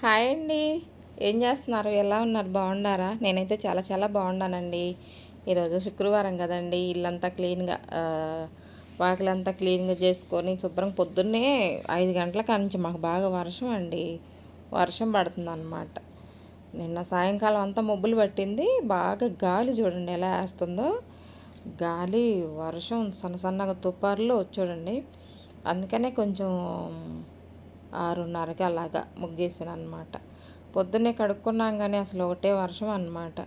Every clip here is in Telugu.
హాయ్ అండి. ఏం చేస్తున్నారు? ఎలా ఉన్నారు? బాగున్నారా? నేనైతే చాలా చాలా బాగున్నానండి. ఈరోజు శుక్రవారం కదండి. ఇల్లంతా క్లీన్గా వాకిలంతా క్లీన్గా చేసుకొని శుభ్రం పొద్దున్నే ఐదు గంటల నుంచి మాకు బాగా వర్షం అండి. వర్షం పడుతుంది అనమాట నిన్న సాయంకాలం అంతా మబ్బులు పట్టింది. బాగా గాలి చూడండి ఎలా వేస్తుందో. గాలి వర్షం సన్న సన్నగా తుప్పారులో చూడండి అందుకనే కొంచెం ఆరున్నరకి అలాగా ముగ్గేసాను అనమాట పొద్దున్నే కడుక్కున్నాం కానీ అసలు ఒకటే వర్షం అనమాట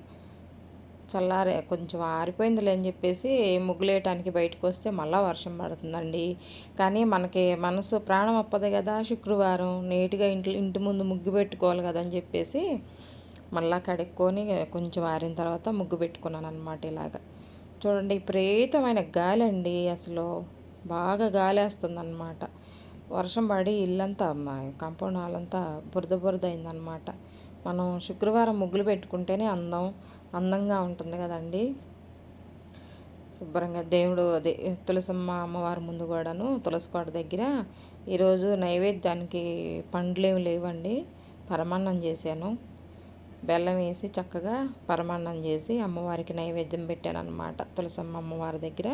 చల్లారే కొంచెం ఆరిపోయిందిలే అని చెప్పేసి ముగ్గులేయటానికి బయటకు వస్తే మళ్ళీ వర్షం పడుతుందండి. కానీ మనకి మనసు ప్రాణం అప్పదు కదా శుక్రవారం నీట్గా ఇంట్లో ఇంటి ముందు ముగ్గు పెట్టుకోవాలి కదా అని చెప్పేసి మళ్ళీ కడుక్కొని కొంచెం ఆరిన తర్వాత ముగ్గు పెట్టుకున్నాను అనమాట ఇలాగా. చూడండి విపరీతమైన గాలి అండి అసలు. బాగా గాలి వేస్తుంది అనమాట వర్షం పడి ఇల్లంతా కాంపౌండ్ హాల్ అంతా బురద బురద అయిందనమాట మనం శుక్రవారం ముగ్గులు పెట్టుకుంటేనే అందం అందంగా ఉంటుంది కదండి. శుభ్రంగా దేవుడు అదే తులసమ్మ అమ్మవారి ముందు కూడాను తులసికోట దగ్గర ఈరోజు నైవేద్యానికి పండ్లేమి లేవండి. పరమాన్నం చేశాను. బెల్లం వేసి చక్కగా పరమాన్నం చేసి అమ్మవారికి నైవేద్యం పెట్టాను అనమాట తులసమ్మ అమ్మవారి దగ్గర.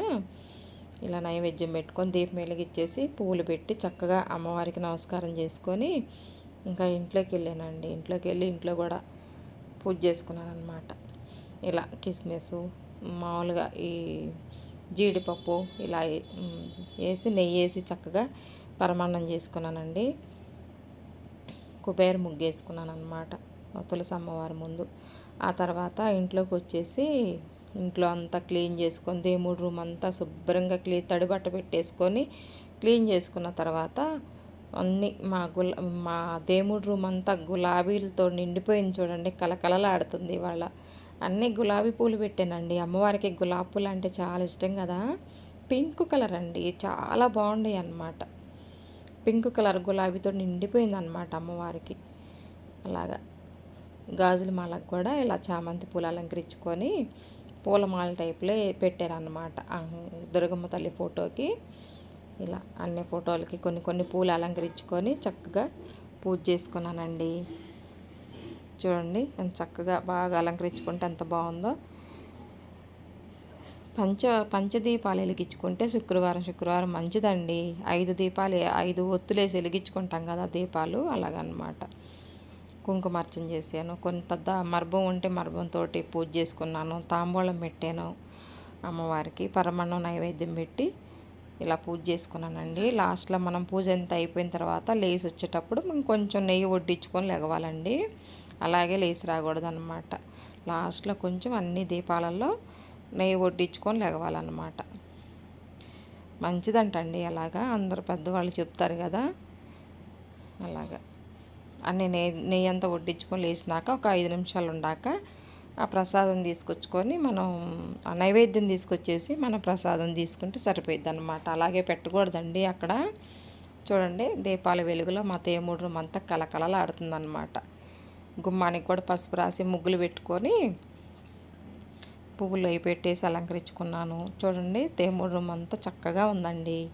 ఇలా నైవేద్యం పెట్టుకొని దీపం వెలిగిచ్చేసి పువ్వులు పెట్టి చక్కగా అమ్మవారికి నమస్కారం చేసుకొని ఇంకా ఇంట్లోకి వెళ్ళానండి. ఇంట్లోకి వెళ్ళి ఇంట్లో కూడా పూజ చేసుకున్నాను అనమాట ఇలా కిస్మిస్ మామూలుగా ఈ జీడిపప్పు ఇలా వేసి నెయ్యి వేసి చక్కగా పరమాన్నం చేసుకున్నానండి. కుబేర ముగ్గేసుకున్నాను అనమాట తులసి అమ్మవారి ముందు. ఆ తర్వాత ఇంట్లోకి వచ్చేసి ఇంట్లో అంతా క్లీన్ చేసుకొని దేవుడు రూమ్ అంతా శుభ్రంగా క్లీన్ తడిబట్ట పెట్టేసుకొని క్లీన్ చేసుకున్న తర్వాత అన్నీ మా గుల మా దేవుడు రూమ్ అంతా గులాబీలతో నిండిపోయింది చూడండి కలకలలాడుతుంది ఇవాళ. అన్నీ గులాబీ పూలు పెట్టానండి. అమ్మవారికి గులాబీ పూలు అంటే చాలా ఇష్టం కదా. పింక్ కలర్ అండి. చాలా బాగుంటాయి అన్నమాట. పింక్ కలర్ గులాబీతో నిండిపోయింది అనమాట అమ్మవారికి. అలాగా. గాజుల మాలకు కూడా ఇలా చామంతి పూలు అలంకరించుకొని పూలమాల టైప్లో పెట్టారనమాట దుర్గమ్మ తల్లి ఫోటోకి ఇలా అన్ని ఫోటోలకి కొన్ని కొన్ని పూలు అలంకరించుకొని చక్కగా పూజ చేసుకున్నానండి. చూడండి ఎంత చక్కగా బాగా అలంకరించుకుంటే ఎంత బాగుందో. పంచ పంచదీపాలు వెలిగించుకుంటే శుక్రవారం శుక్రవారం మంచిదండి. ఐదు దీపాలు ఐదు ఒత్తులేసి వెలిగించుకుంటాం కదా దీపాలు అలాగనమాట. కుంకుమార్చన చేశాను. కొంత మర్భం ఉంటే మర్భంతో పూజ చేసుకున్నాను. తాంబూలం పెట్టాను అమ్మవారికి. పరమన్నం నైవేద్యం పెట్టి ఇలా పూజ చేసుకున్నానండి. లాస్ట్లో మనం పూజ ఎంత అయిపోయిన తర్వాత లేసి వచ్చేటప్పుడు మనం కొంచెం నెయ్యి వడ్డించుకొని లెగవాలండి. అలాగే లేసి రాకూడదనమాట లాస్ట్లో కొంచెం అన్ని దీపాలలో నెయ్యి వడ్డించుకొని లెగవాలన్నమాట. మంచిదంటండి అలాగా. అందరు పెద్దవాళ్ళు చెప్తారు కదా. అలాగా. అన్ని నెయ్యి నెయ్యి అంతా వడ్డించుకొని లేచినాక ఒక ఐదు నిమిషాలు ఉండాక ఆ ప్రసాదం తీసుకొచ్చుకొని మనం ఆ నైవేద్యం తీసుకొచ్చేసి మన ప్రసాదం తీసుకుంటే సరిపోయిద్ది అనమాట అలాగే పెట్టకూడదండి అక్కడ. చూడండి దీపాల వెలుగులో మా తేముడు రూమ్ అంతా కలకలలాడుతుందన్నమాట గుమ్మానికి కూడా పసుపు రాసి ముగ్గులు పెట్టుకొని పువ్వులు అవి పెట్టేసి అలంకరించుకున్నాను. చూడండి తేముడు రూమ్ అంతా చక్కగా ఉందండి.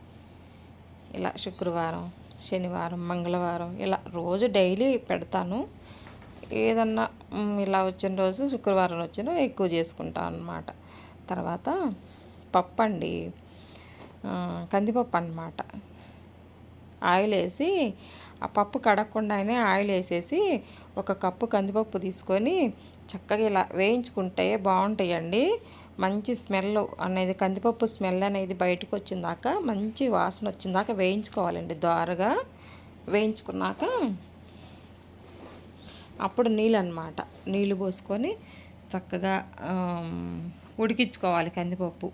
ఇలా శుక్రవారం. శనివారం మంగళవారం ఇలా రోజు డైలీ పెడతాను. ఏదన్నా ఇలా వచ్చిన రోజు శుక్రవారం వచ్చిన ఎక్కువ చేసుకుంటాను అనమాట తర్వాత పప్పు అండి కందిపప్పు అనమాట ఆయిల్ వేసి ఆ పప్పు కడగకుండానే ఆయిల్ వేసేసి ఒక కప్పు కందిపప్పు తీసుకొని చక్కగా ఇలా వేయించుకుంటే బాగుంటాయండి. మంచి స్మెల్ అనేది కందిపప్పు స్మెల్ అనేది బయటకు వచ్చిందాక మంచి వాసన వచ్చిందాక వేయించుకోవాలండి. దోరగా వేయించుకున్నాక అప్పుడు నీళ్ళు అనమాట నీళ్ళు పోసుకొని చక్కగా ఉడికించుకోవాలి కందిపప్పు.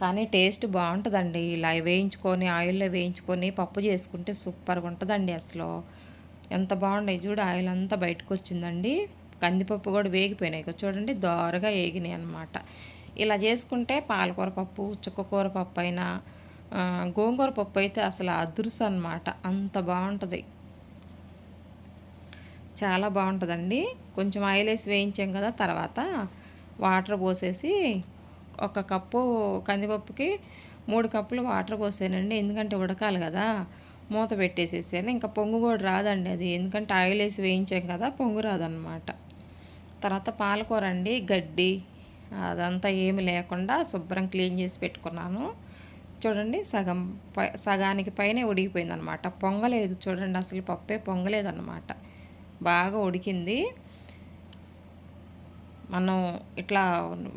కానీ టేస్ట్ బాగుంటుందండి. ఇలా వేయించుకొని ఆయిల్లో వేయించుకొని పప్పు చేసుకుంటే సూపర్గా ఉంటుందండి అసలు. ఎంత బాగుండే చూడు ఆయిల్ అంతా బయటకు వచ్చిందండి. కందిపప్పు కూడా వేగిపోయినాయి. చూడండి దోరగా వేగినాయి అనమాట ఇలా చేసుకుంటే పాలకూర పప్పు చుక్కకూర పప్పు అయినా గోంగూర పప్పు అయితే అసలు అదురుసు అనమాట అంత బాగుంటుంది. చాలా బాగుంటుందండి. కొంచెం ఆయిల్ వేసి వేయించాం కదా తర్వాత వాటర్ పోసేసి ఒక కప్పు కందిపప్పుకి మూడు కప్పులు వాటర్ పోసానండి. ఎందుకంటే ఉడకాలి కదా మూత పెట్టేసేసాను. ఇంకా పొంగు కూడా రాదండి అది. ఎందుకంటే ఆయిల్ వేసి వేయించాం కదా పొంగు రాదనమాట తర్వాత పాలకూర అండి గడ్డి అదంతా ఏమి లేకుండా శుభ్రం క్లీన్ చేసి పెట్టుకున్నాను. చూడండి సగం సగానికి పైనే ఉడికిపోయిందనమాట. పొంగలేదు చూడండి అసలు పప్పే పొంగలేదన్నమాట బాగా ఉడికింది. మనం ఇట్లా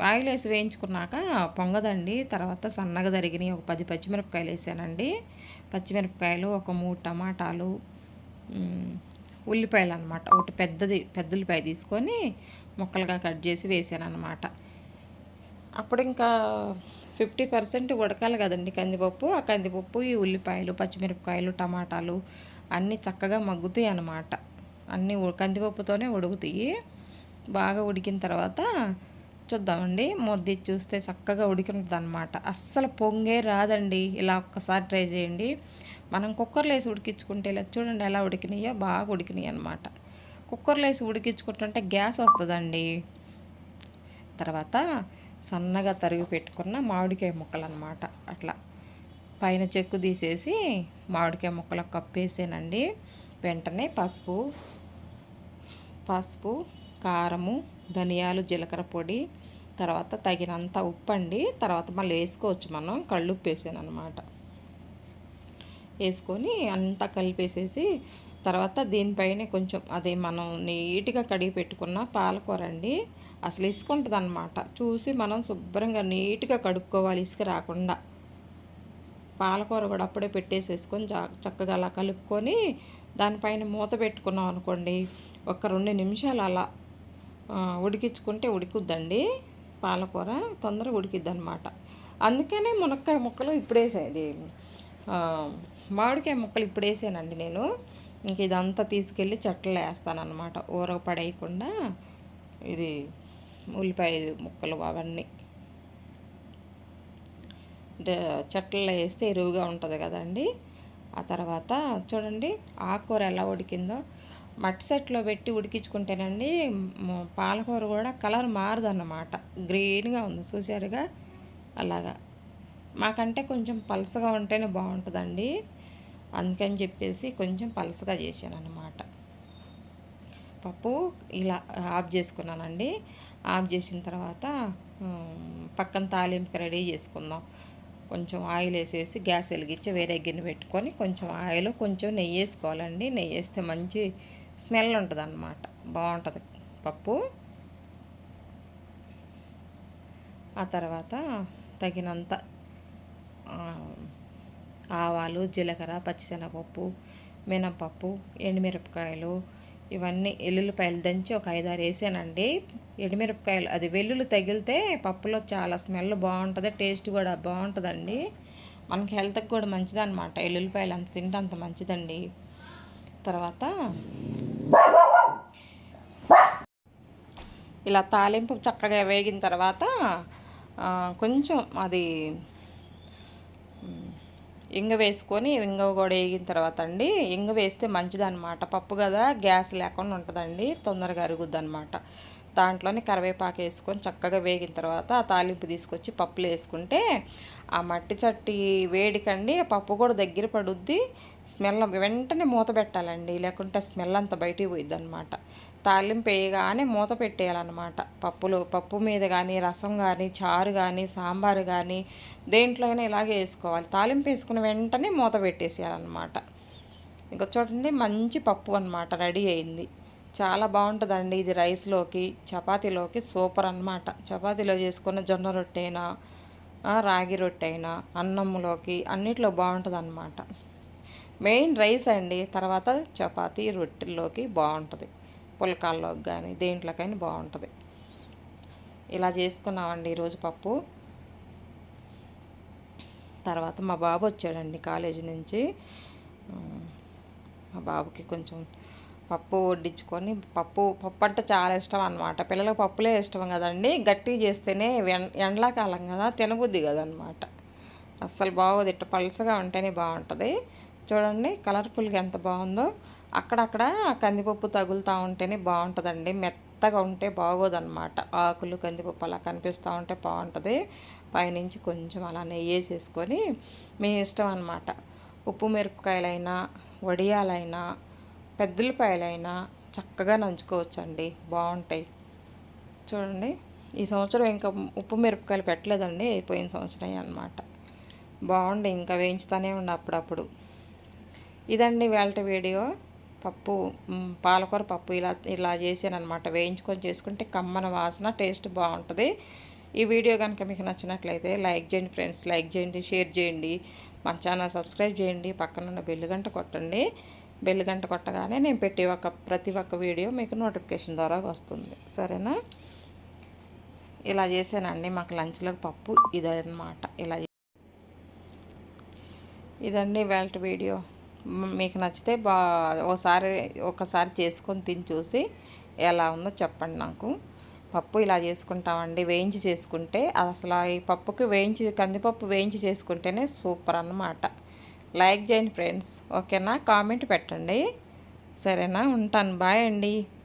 ఆయిల్ వేసి వేయించుకున్నాక పొంగదండి. తర్వాత సన్నగా తరిగినాయి ఒక పది పచ్చిమిరపకాయలు వేసానండి. పచ్చిమిరపకాయలు ఒక మూడు టమాటాలు ఉల్లిపాయలు అనమాట ఒకటి పెద్దది పెద్ద ఉల్లిపాయ తీసుకొని ముక్కలుగా కట్ చేసి వేసాను అనమాట అప్పుడు ఇంకా ఫిఫ్టీ పర్సెంట్ ఉడకాలి కదండి కందిపప్పు. ఆ కందిపప్పు ఈ ఉల్లిపాయలు పచ్చిమిరపకాయలు టమాటాలు అన్నీ చక్కగా మగ్గుతాయి అన్నమాట అన్నీ కందిపప్పుతోనే ఉడుకుతాయి. బాగా ఉడికిన తర్వాత చూద్దామండి. మొద్ది చూస్తే చక్కగా ఉడికినది అనమాట అస్సలు పొంగే రాదండి. ఇలా ఒక్కసారి ట్రై చేయండి. మనం కుక్కర్లో వేసి ఉడికించుకుంటే ఇలా చూడండి ఎలా ఉడికినాయో బాగా ఉడికినాయి అనమాట కుక్కర్లో వేసి ఉడికించుకుంటుంటే గ్యాస్ వస్తుందండి. తర్వాత సన్నగా తరిగి పెట్టుకున్న మామిడికాయ ముక్కలు అనమాట అట్లా పైన చెక్కు తీసేసి మామిడికాయ ముక్కలు కప్పేసానండి వెంటనే పసుపు పసుపు కారము ధనియాలు జీలకర్ర పొడి తర్వాత తగినంత ఉప్పు అండి తర్వాత మళ్ళీ వేసుకోవచ్చు మనం కళ్ళుప్పు వేసాను అనమాట వేసుకొని అంతా కలిపేసేసి తర్వాత దీనిపైన కొంచెం అదే మనం నీట్గా కడిగి పెట్టుకున్న పాలకూర అండి. అసలు ఇసుక ఉంటుంది అనమాట చూసి మనం శుభ్రంగా నీట్గా కడుక్కోవాలి ఇసుక రాకుండా. పాలకూర కూడా అప్పుడే పెట్టేసేసుకొని చక్కగా అలా కలుపుకొని దానిపైన మూత పెట్టుకున్నాం అనుకోండి. ఒక రెండు నిమిషాలు అలా ఉడికించుకుంటే ఉడికిద్దండి పాలకూర. తొందరగా ఉడికిద్ది అనమాట అందుకనే మునక్కాయ ముక్కలు ఇప్పుడేసేది మామిడికాయ ముక్కలు ఇప్పుడు వేసానండి నేను. ఇంక ఇదంతా తీసుకెళ్ళి చెట్లు వేస్తానమాట ఊర పడేయకుండా ఇది ఉల్లిపాయ ముక్కలు అవన్నీ. చెట్లలో వేస్తే ఎరువుగా ఉంటుంది కదండి. ఆ తర్వాత చూడండి ఆకుకూర ఎలా ఉడికిందో. మట్టి సెట్లో పెట్టి ఉడికించుకుంటేనండి పాలకూర కూడా కలర్ మారదన్నమాట. గ్రీన్గా ఉంది చూసారుగా అలాగా. మాకంటే కొంచెం పలసగా ఉంటేనే బాగుంటుందండి. అందుకని చెప్పేసి కొంచెం పలసగా చేశాను అనమాట పప్పు ఇలా ఆఫ్ చేసుకున్నానండి. ఆఫ్ చేసిన తర్వాత పక్కన తాలింపుకి రెడీ చేసుకుందాం. కొంచెం ఆయిల్ వేసేసి గ్యాస్ వెలిగించి వేరే గిన్నె పెట్టుకొని కొంచెం ఆయిల్ కొంచెం నెయ్యి వేసుకోవాలండి. నెయ్యి వేస్తే మంచి స్మెల్ ఉంటుంది అన్నమాట బాగుంటుంది పప్పు. ఆ తర్వాత తగినంత ఆవాలు జీలకర్ర పచ్చిశనగపప్పు మినపప్పు ఎండుమిరపకాయలు ఇవన్నీ ఎల్లుల్లిపాయలు దంచి ఒక ఐదారు వేసానండి. ఎండుమిరపకాయలు అది వెల్లుల్లి తగిలితే పప్పులో చాలా స్మెల్ బాగుంటుంది టేస్ట్ కూడా బాగుంటుందండి. మనకి హెల్త్కి కూడా మంచిదన్నమాట. ఎల్లుల్లిపాయలు అంత తింటే అంత మంచిదండి. తర్వాత ఇలా తాలింపు చక్కగా వేగిన తర్వాత కొంచెం అది ఇంగ వేసుకొని ఇంగ కూడా వేగిన తర్వాత అండి ఇంగ వేస్తే మంచిదన్నమాట. పప్పు కదా గ్యాస్ లేకుండా ఉంటుందండి తొందరగా అరుగుద్ది అనమాట దాంట్లోనే కరివేపాకు వేసుకొని చక్కగా వేగిన తర్వాత ఆ తాలింపు తీసుకొచ్చి పప్పులు వేసుకుంటే ఆ మట్టి చట్టి వేడికండి ఆ పప్పు కూడా దగ్గర పడుద్ది స్మెల్ వెంటనే మూత పెట్టాలండి లేకుంటే స్మెల్ అంతా బయటికి పోయిద్ది అనమాట తాలింపు వేయగానే మూత పెట్టేయాలన్నమాట. పప్పులు పప్పు మీద కానీ రసం కానీ చారు కానీ సాంబారు కానీ దేంట్లో అయినా ఇలాగే వేసుకోవాలి. తాలింపు వేసుకున్న వెంటనే మూత పెట్టేసేయాలన్నమాట. ఇంకా చూడండి మంచి పప్పు అనమాట రెడీ అయింది. చాలా బాగుంటుందండి ఇది రైస్లోకి చపాతీలోకి సూపర్ అనమాట చపాతీలో చేసుకున్న జొన్న రొట్టె అయినా రాగి రొట్టె అయినా అన్నంలోకి అన్నిట్లో బాగుంటుంది అనమాట మెయిన్ రైస్ అండి తర్వాత చపాతీ రొట్టెల్లోకి బాగుంటుంది. పులకాల్లోకి కానీ దేంట్లోకైనా బాగుంటుంది. ఇలా చేసుకున్నామండి ఈరోజు పప్పు. తర్వాత మా బాబు వచ్చాడండి కాలేజీ నుంచి. మా బాబుకి కొంచెం పప్పు వడ్డించుకొని పప్పు పప్పు అంటే చాలా ఇష్టం అనమాట పిల్లలకు పప్పులే ఇష్టం కదండి. గట్టిగా చేస్తేనే ఎండాకాలం కదా తినబుద్ది కదనమాట అస్సలు బాగోదు. ఇట్ట పలుసగా ఉంటేనే బాగుంటుంది. చూడండి కలర్ఫుల్గా ఎంత బాగుందో. అక్కడక్కడ కందిపప్పు తగులుతూ ఉంటేనే బాగుంటుందండి. మెత్తగా ఉంటే బాగోదన్నమాట. ఆకులు కందిపప్పు అలా కనిపిస్తూ ఉంటే బాగుంటుంది. పైనుంచి కొంచెం అలా నెయ్యి వేసేసుకొని మీ ఇష్టం అనమాట ఉప్పు మిరపకాయలైనా వడియాలైనా పెద్దలపాయలైనా చక్కగా నంచుకోవచ్చండి. బాగుంటాయి. చూడండి. ఈ సంవత్సరం ఇంకా ఉప్పు మిరపకాయలు పెట్టలేదండి. అయిపోయిన సంవత్సరం అనమాట బాగుండే. ఇంకా వేయించుతూనే ఉండి అప్పుడప్పుడు. ఇదండి వేళ వీడియో. పప్పు పాలకూర పప్పు ఇలా ఇలా చేసాను అనమాట వేయించుకొని చేసుకుంటే కమ్మన వాసన టేస్ట్ బాగుంటుంది. ఈ వీడియో కనుక మీకు నచ్చినట్లయితే లైక్ చేయండి ఫ్రెండ్స్ లైక్ చేయండి షేర్ చేయండి. మన ఛానల్ సబ్స్క్రైబ్ చేయండి పక్కనున్న ఉన్న గంట కొట్టండి. బెల్లు గంట కొట్టగానే నేను పెట్టే ఒక ప్రతి ఒక్క వీడియో మీకు నోటిఫికేషన్ ద్వారా వస్తుంది. సరేనా? ఇలా చేశానండి మాకు లంచ్లోకి పప్పు ఇదన్నమాట. ఇలా ఇదండి వేల్ట్ వీడియో. మీకు నచ్చితే బా ఒకసారి ఒకసారి చేసుకొని తిని చూసి ఎలా ఉందో చెప్పండి నాకు. పప్పు ఇలా చేసుకుంటామండి వేయించి చేసుకుంటే అసలు ఈ పప్పుకి వేయించి కందిపప్పు వేయించి చేసుకుంటేనే సూపర్ అన్నమాట. లైక్ చేయండి ఫ్రెండ్స్ ఓకేనా? కామెంట్ పెట్టండి. సరేనా? ఉంటాను. బాయ్ అండి.